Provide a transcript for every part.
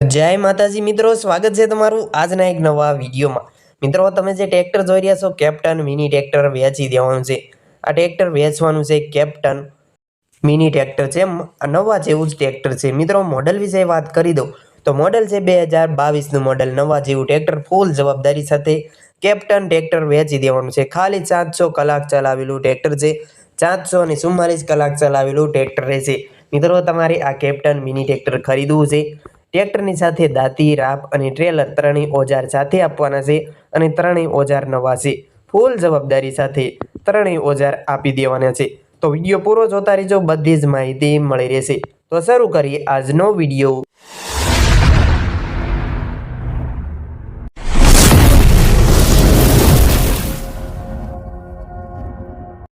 જય માતાજી મિત્રો, સ્વાગત છે તમારું આજના એક નવા વિડીયોમાં. મિત્રો, તમે જે ટ્રેક્ટર જોઈ રહ્યા છો, કેપ્ટન મિની ટ્રેક્ટર વેચી દેવાનું છે. આ ટ્રેક્ટર વેચવાનું છે કેપ્ટન મિની ટ્રેક્ટર છે. નવા જેવું જ ટ્રેક્ટર છે. મિત્રો, મોડલ વિશે વાત કરી દઉં. તો મોડલ છે બે હજાર બાવીસનું મોડલ. નવા જેવું ટ્રેક્ટર ફૂલ જવાબદારી સાથે કેપ્ટન ટ્રેક્ટર વેચી દેવાનું છે. ખાલી સાતસો કલાક ચલાવેલું ટ્રેક્ટર છે. સાતસો અને ચુમ્માલીસ કલાક ચલાવેલું ટ્રેક્ટર રહેશે મિત્રો, તમારે આ કેપ્ટન મિની ટ્રેક્ટર ખરીદવું છે. ટ્રેક્ટરની સાથે દાંતી, રાપ અને ટ્રેલર ત્રણેય ઓજાર સાથે આપવાના છે અને ત્રણેય ઓજાર નવા છે. ફૂલ જવાબદારી સાથે ત્રણેય ઓજાર આપી દેવાના છે. તો વીડિયો પૂરો જોતા રહેજો, બધી જ માહિતી મળી રહેશે. તો શરૂ કરીએ આજનો વીડિયો.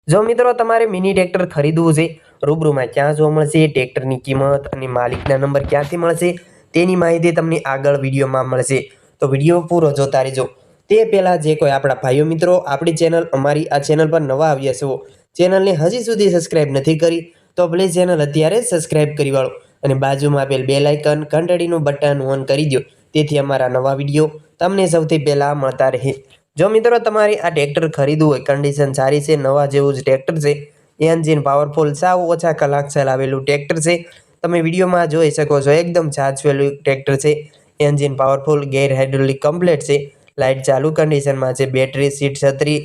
જો મિત્રો તમારે મિની ટ્રેક્ટર ખરીદવું છે, રૂબરૂમાં ક્યાં જોવા મળશે, ટ્રેક્ટરની કિંમત અને માલિકના નંબર ક્યાંથી મળશે તેની માહિતી તમને આગળ વિડીયોમાં મળશે. તો વીડિયો પૂરો જોતા રહેજો. તે પહેલાં જે કોઈ આપણા ભાઈઓ મિત્રો આપણી ચેનલ અમારી આ ચેનલ પર નવા આવ્યા છો, ચેનલને હજી સુધી સબસ્ક્રાઇબ નથી કરી, તો પ્લીઝ ચેનલ અત્યારે સબસ્ક્રાઈબ કરી વાળો અને બાજુમાં આપેલ બે લાઇકન ઘંટડીનું બટન ઓન કરી દો. તેથી અમારા નવા વીડિયો તમને સૌથી પહેલાં મળતા રહે. જો મિત્રો તમારે આ ટ્રેક્ટર ખરીદવું હોય કન્ડિશન સારી છે, નવા જેવું જ ટ્રેક્ટર છે એન્જિન પાવરફુલ સાવ ઓછા કલાક ચલાવેલું ટ્રેક્ટર છે તમે વિડીયોમાં જોઈ શકો છો, એકદમ સાચવેલું ટ્રેક્ટર છે engine powerful gear hydraulic complete છે લાઇટ ચાલુ કન્ડિશનમાં છે બેટરી સીટ છત્રી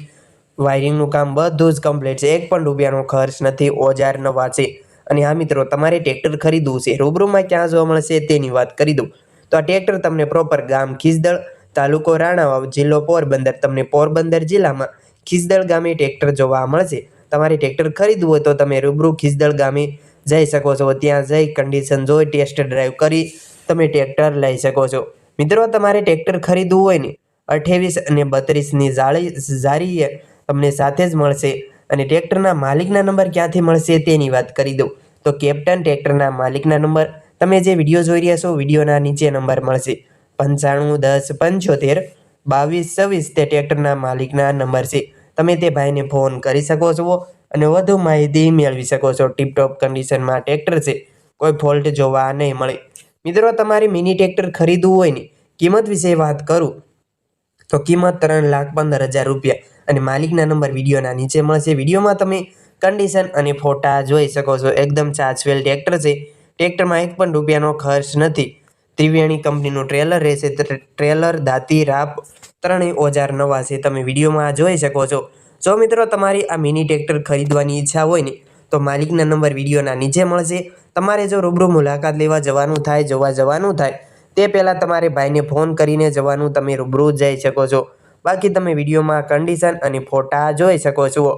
વાયરિંગનું કામ બધું જ કમ્પ્લીટ છે, એક પણ રૂપિયાનો ખર્ચ નથી, ઓજાર નવા છે. અને હા મિત્રો, તમારે ટ્રેક્ટર ખરીદવું છે, રૂબરૂમાં ક્યાં જોવા મળશે તેની વાત કરી દઉં. તો આ ટ્રેક્ટર તમને પ્રોપર ગામ ખીસદળ તાલુકો રાણાવાવ જિલ્લો પોરબંદર, તમને પોરબંદર જિલ્લામાં ખીસદળ ગામે ટ્રેક્ટર જોવા મળશે. તમારે ટ્રેક્ટર ખરીદવું હોય તો તમે રૂબરૂ ખીસદળ ગામે જઈ શકો છો, ત્યાં જઈ કન્ડિશન જોઈ ટેસ્ટ ડ્રાઈવ કરી, તમે ટ્રેક્ટર લઈ શકો છો. મિત્રો, તમારે ટ્રેક્ટર ખરીદવું હોય ને, અઠ્યાવીસ અને બત્રીસની જાળી જારીએ તમને સાથે જ મળશે. અને ટ્રેક્ટરના માલિકના નંબર ક્યાંથી મળશે તેની વાત કરી દઉં. તો કેપ્ટન ટ્રેક્ટરના માલિકના નંબર, તમે જે વીડિયો જોઈ રહ્યા છો વિડીયોના નીચે નંબર મળશે. પંચાણું, દસ, પંચોતેર, બાવીસ, છવ્વીસ તે ટ્રેક્ટરના માલિકના નંબર છે. તમે તે ભાઈને ફોન કરી શકો છો. અને વધુ માહિતી મેળવી શકો છો ટીપટોપ કન્ડિશનમાં ટ્રેક્ટર છે. કોઈ ફોલ્ટ જોવા નહીં મળે. મિત્રો, તમારે મિની ટ્રેક્ટર ખરીદવું હોય ને, કિંમત વિશે વાત કરું, તો કિંમત ત્રણ લાખ પંદર હજાર રૂપિયા. અને માલિકના નંબર વિડીયોના નીચે મળશે. વિડીયોમાં તમે કન્ડિશન અને ફોટા જોઈ શકો છો. એકદમ સાચવેલ ટ્રેક્ટર છે. ટ્રેક્ટરમાં એક પણ રૂપિયાનો ખર્ચ નથી. ત્રિવેણી કંપનીનું ટ્રેલર રહેશે. ટ્રેલર દાંતી, રાપ, ત્રણેય ઓજાર નવા છે. તમે વિડીયોમાં જોઈ શકો છો. જો મિત્રો તમારી આ મિની ટ્રેક્ટર ખરીદવાની ઈચ્છા હોય ને, તો માલિકના નંબર વિડીયોના નીચે મળશે. તમારે જો રૂબરૂ મુલાકાત લેવા જવાનું થાય, જોવા જવાનું થાય, તે પહેલાં તમારે ભાઈને ફોન કરીને જવાનું તમે રૂબરૂ જઈ શકો છો. બાકી તમે વિડીયોમાં કન્ડિશન અને ફોટા જોઈ શકો છો.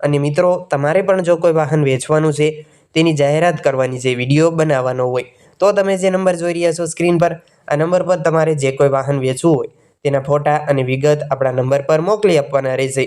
અને મિત્રો, તમારે પણ જો કોઈ વાહન વેચવાનું છે, તેની જાહેરાત કરવાની છે, વીડિયો બનાવવાનો હોય, તો તમે જે નંબર જોઈ રહ્યા છો સ્ક્રીન પર, આ નંબર પર તમારે જે કોઈ વાહન વેચવું હોય, તેના ફોટા અને વિગત આપણા નંબર પર મોકલી આપવાના રહેશે.